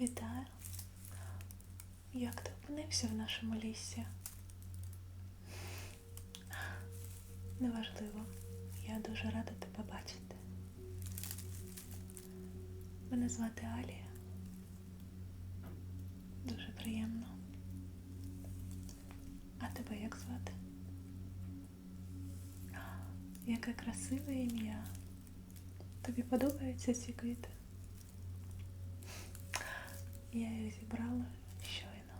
Вітаю. Як ти опинився в нашому лісі? Неважливо. Я дуже рада тебе бачити. Мене звати Алія. Дуже приємно. А тебе як звати? Яке красиве ім'я. Тобі подобаються ці квіти? Я їх зібрала щойно.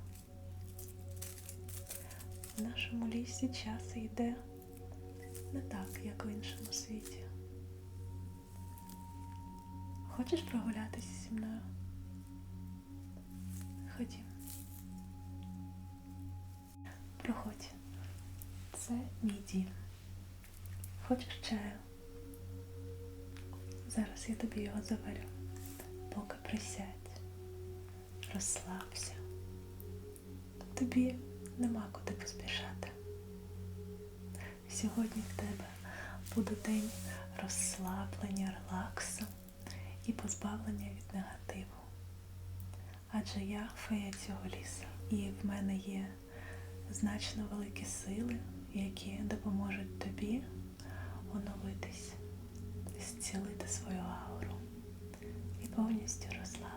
В нашому лісі час йде не так, як в іншому світі. Хочеш прогулятися зі мною? Ходім. Проходь. Це мій дім. Хочеш чаю? Зараз я тобі його заварю. Поки присядь, розслабся. Тобі нема куди поспішати. Сьогодні в тебе буде день розслаблення, релаксу і позбавлення від негативу. Адже я фея цього лісу, і в мене є значно великі сили, які допоможуть тобі оновитись, зцілити свою ауру і повністю розслабитись.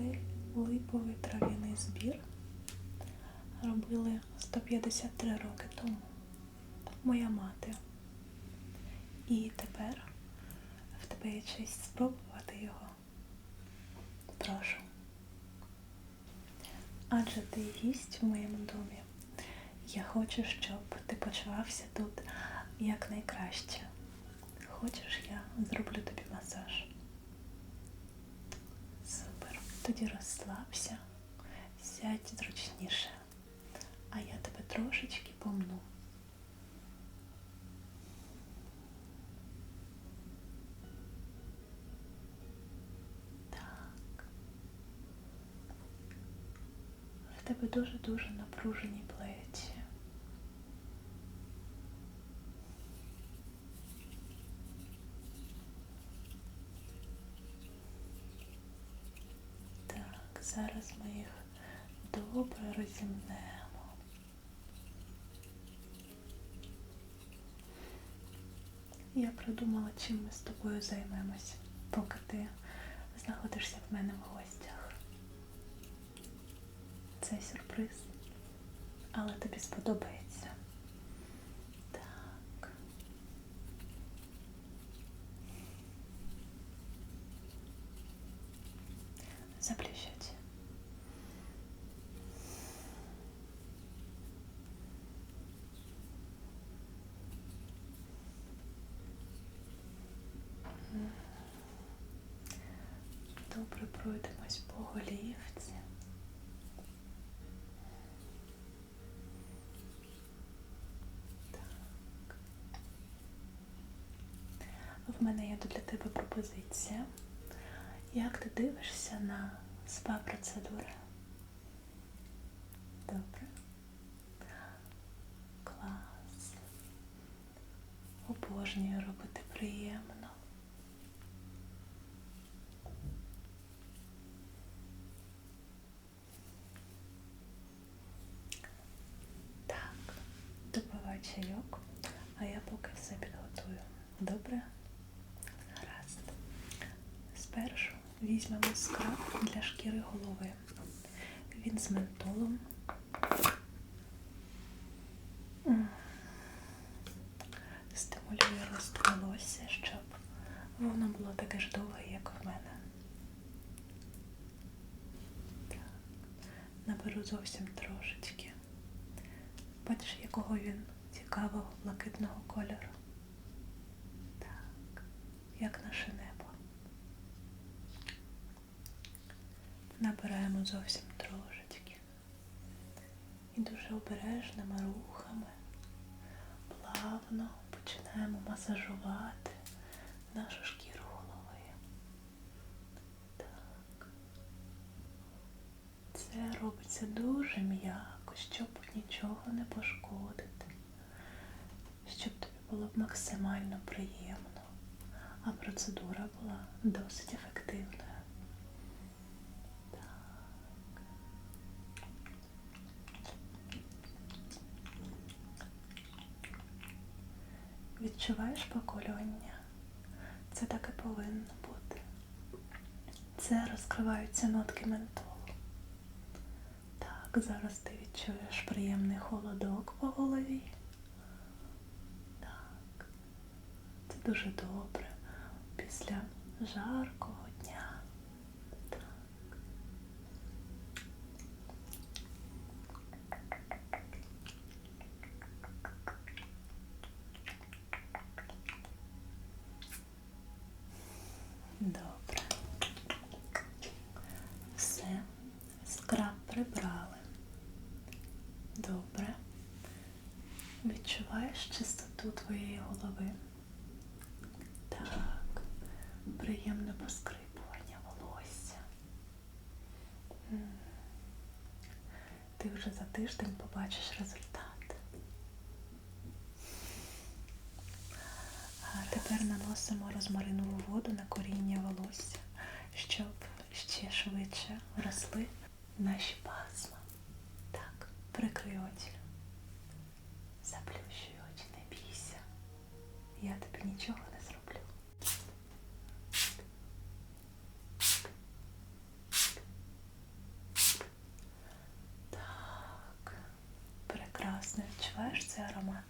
Цей липовий трав'яний збір робили 153 роки тому моя мати. І тепер в тебе є честь спробувати його. Прошу. Адже ти гість в моєму домі. Я хочу, щоб ти почувався тут якнайкраще. Хочеш, я зроблю тобі масаж. Тоді розслабся, сядь зручніше, а я тебе трошечки помну. Так. В тебе дуже-дуже напружені плечі. Зараз ми їх добре розімнемо. Я придумала, чим ми з тобою займемось, поки ти знаходишся в мене в гостях. Це сюрприз, але тобі сподобається. Так. Заплющать. Добре пройдемось по голівці. Так. В мене є для тебе пропозиція. Як ти дивишся на спа-процедури? Добре. Клас. Обожнюю робити приємно. Так, допивай чайок, а я поки все підготую. Добре? Гаразд. Спершу візьмемо скраб для шкіри голови. Він з ментолом. Стимулює рост волосся, щоб воно було таке ж довге, як в мене. Наберу зовсім трошечки. Бачиш, якого він цікавого блакитного кольору. Так, як наше небо. Набираємо зовсім трошечки. І дуже обережними рухами плавно починаємо масажувати нашу шкіру голови. Так. Це робиться дуже м'яко, щоб нічого не пошкодити, було б максимально приємно, а процедура була досить ефективною. Відчуваєш поколювання? Це так і повинно бути. Це розкриваються нотки ментолу. Так, зараз ти відчуєш приємний холодок по голові. Так. Це дуже добре після жаркого дня. Так. Добре. Все. Скраб прибрали. Добре. Відчуваєш чистоту твоєї голови? Так. Приємне поскрипування волосся. Ти вже за тиждень побачиш результат. А тепер наносимо розмаринову воду на коріння волосся, щоб ще швидше росли наші пасма. Так, прикрий очі. Заплющуй очі, не бійся. Я тобі нічого не зроблю. Так, прекрасно відчуваєш цей аромат?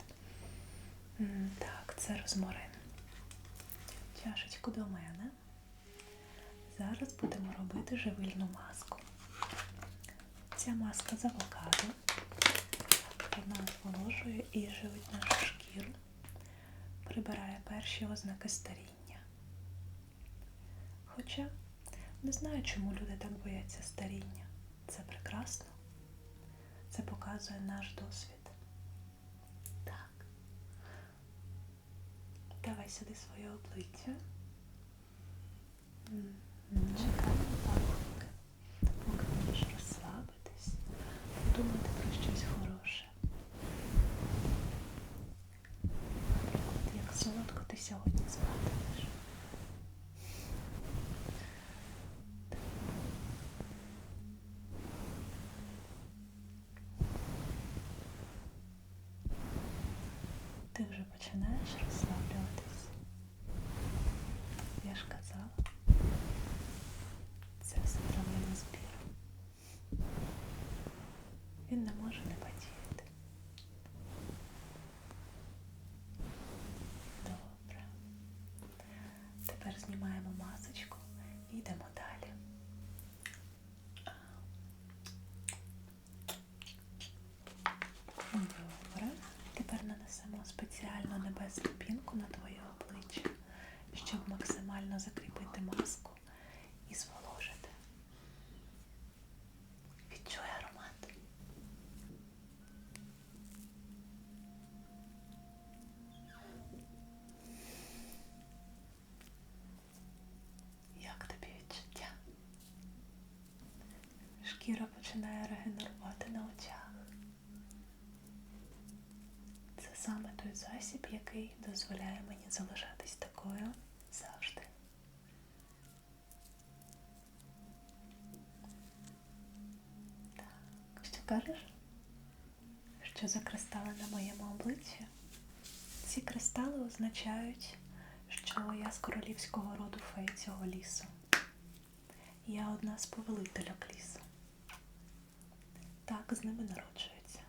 Так, це розмарин. Чашечку до мене. Зараз будемо робити живильну маску. Ця маска з авокадо. Вона зволожує і живить нашу шкіру, прибирає перші ознаки старіння. Хоча не знаю, чому люди так бояться старіння. Це прекрасно. Це показує наш досвід. Так. Давай сюди своє обличчя. Чекаємо пам'ятки, поки можеш розслабитись, подумати про щось хороше. Наприклад, як солодко ти сьогодні спатимеш. Ти вже починаєш розслаблюватись. Я ж казала, це все трав'яний збір. Він не може не подіяти. Добре. Тепер знімаємо масочку і йдемо далі. Добре. Тепер нанесемо спеціальну небесну пінку на твоє обличчя, щоб максимально закріпити маску і зволожити. Відчуй аромат. Як тобі відчуття? Шкіра починає регенерувати на очах. Це саме той засіб, який дозволяє мені залишатись такою завжди. Так, що кажеш? Що за кристали на моєму обличчі? Ці кристали означають, що я з королівського роду фей цього лісу. Я одна з повелительок лісу. Так з ними народжується.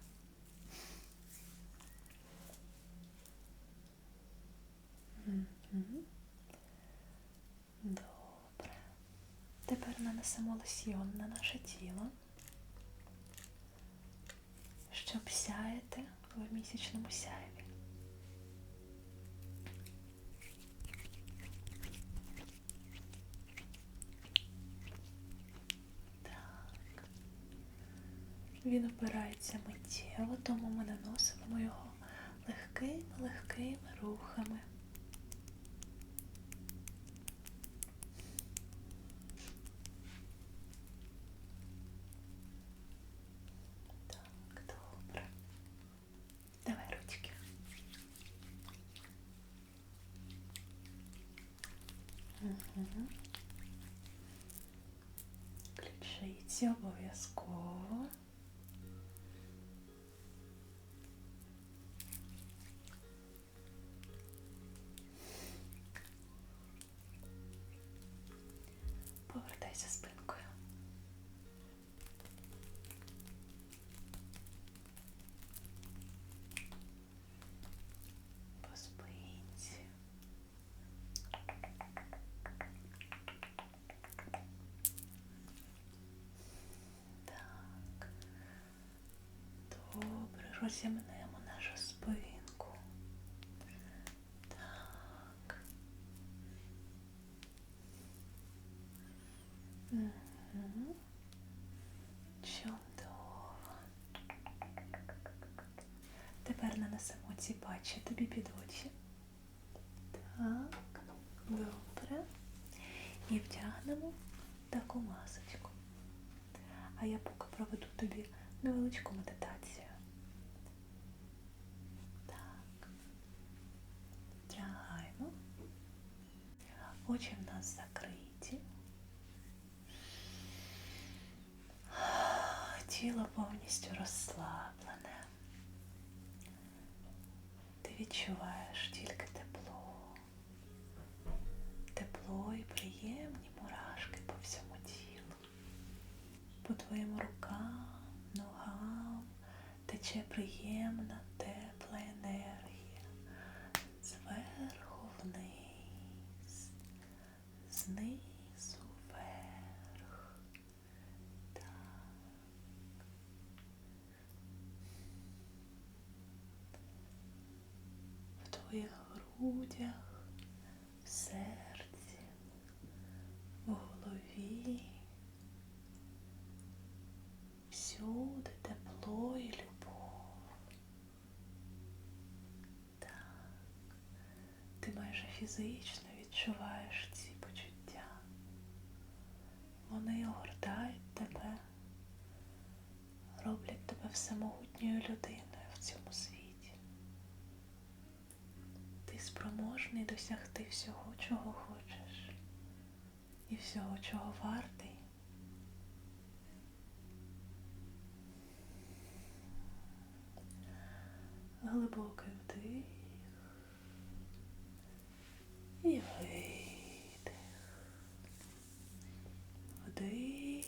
Добре. Тепер нанесемо лосьйон на наше тіло, щоб сяяти в місячному сяєві. Він опирається миттєво, тому ми наносимо його легкими-легкими рухами. Повертайся спинкою. По спинці. Так. Добре, розімнемо тобі під очі. Так, добре. І втягнемо таку масочку. А я поки проведу тобі невеличку медитацію. Так. Втягаємо. Очі в нас закриті. Тіло повністю розслаблене. Ти відчуваєш тільки тепло. Тепло і приємні мурашки по всьому тілу. По твоїм рукам, ногам тече приємна твоїх грудях, в серці, в голові. Всюди тепло і любов. Так. Ти майже фізично відчуваєш ці почуття. Вони огортають тебе, роблять тебе всемогутньою людиною в цьому світі. Спроможний досягти всього, чого хочеш, і всього, чого вартий. Глибокий вдих і видих. Вдих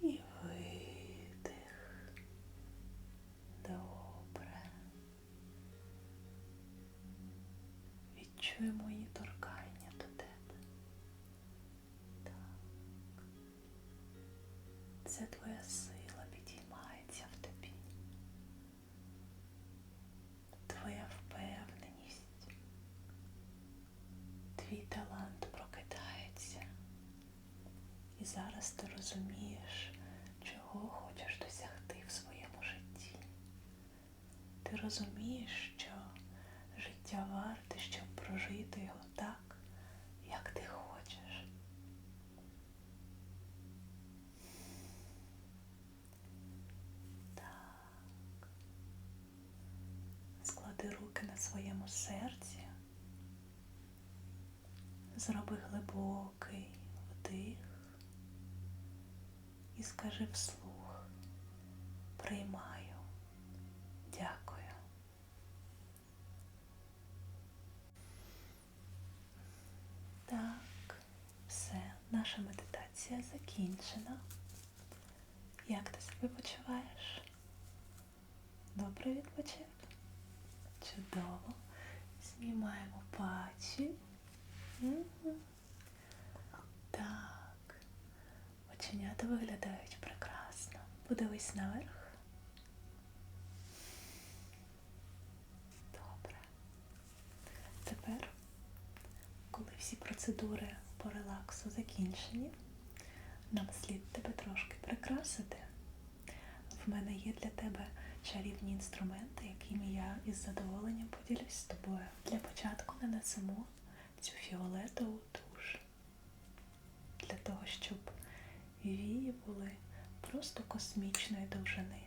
і видих. Добре. Відчуй мої торкання до тебе. Так. Це твоя сила підіймається в тобі. Твоя впевненість. Твій талант прокидається. І зараз ти розумієш, чого хочеш досягти в своєму житті. Ти розумієш, що життя варте, щоб його так, як ти хочеш. Так. Склади руки на своєму серці. Зроби глибокий вдих і скажи вслух. Приймаю. Дякую. Так, все, наша медитація закінчена. Як ти себе почуваєш? Добре відпочив? Чудово. Знімаємо патчі. Мгм. Так. Оченята виглядають прекрасно. Подивись наверх. Добре. Тепер, коли всі процедури по релаксу закінчені, нам слід тебе трошки прикрасити. В мене є для тебе чарівні інструменти, якими я із задоволенням поділюсь з тобою. Для початку нанесемо цю фіолетову туш. Для того, щоб вії були просто космічної довжини.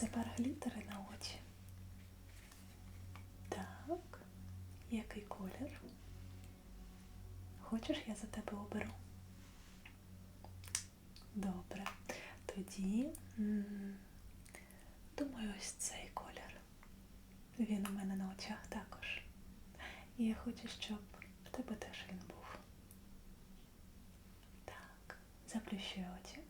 Тепер глітери на очі. Так. Який колір? Хочеш, я за тебе оберу? Добре. Тоді, думаю, ось цей колір. Він у мене на очах також. І я хочу, щоб в тебе теж він був. Так, заплющуй очі.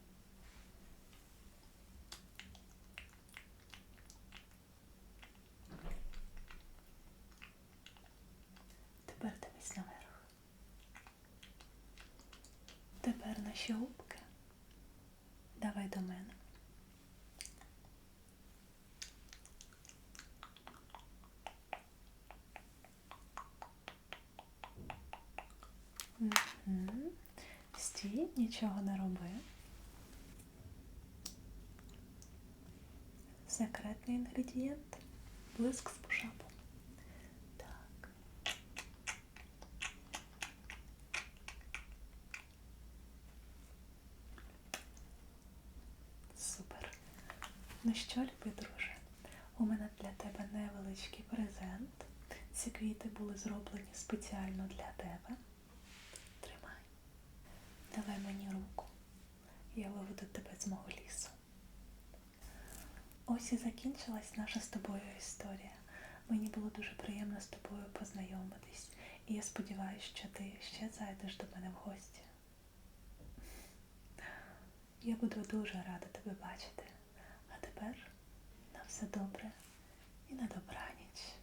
Тепер дивись наверх. Наші губки. Давай до мене. Стій, нічого не роби. Секретний інгредієнт. Блиск з пушапом. Так. Супер. Ну що, любий друже, у мене для тебе невеличкий презент. Ці квіти були зроблені спеціально для тебе. Тримай. Давай мені руку. Я виведу тебе з мого лісу. Ось і закінчилась наша з тобою історія. Мені було дуже приємно з тобою познайомитись, і я сподіваюся, що ти ще зайдеш до мене в гості. Я буду дуже рада тебе бачити. А тепер на все добре і на добраніч.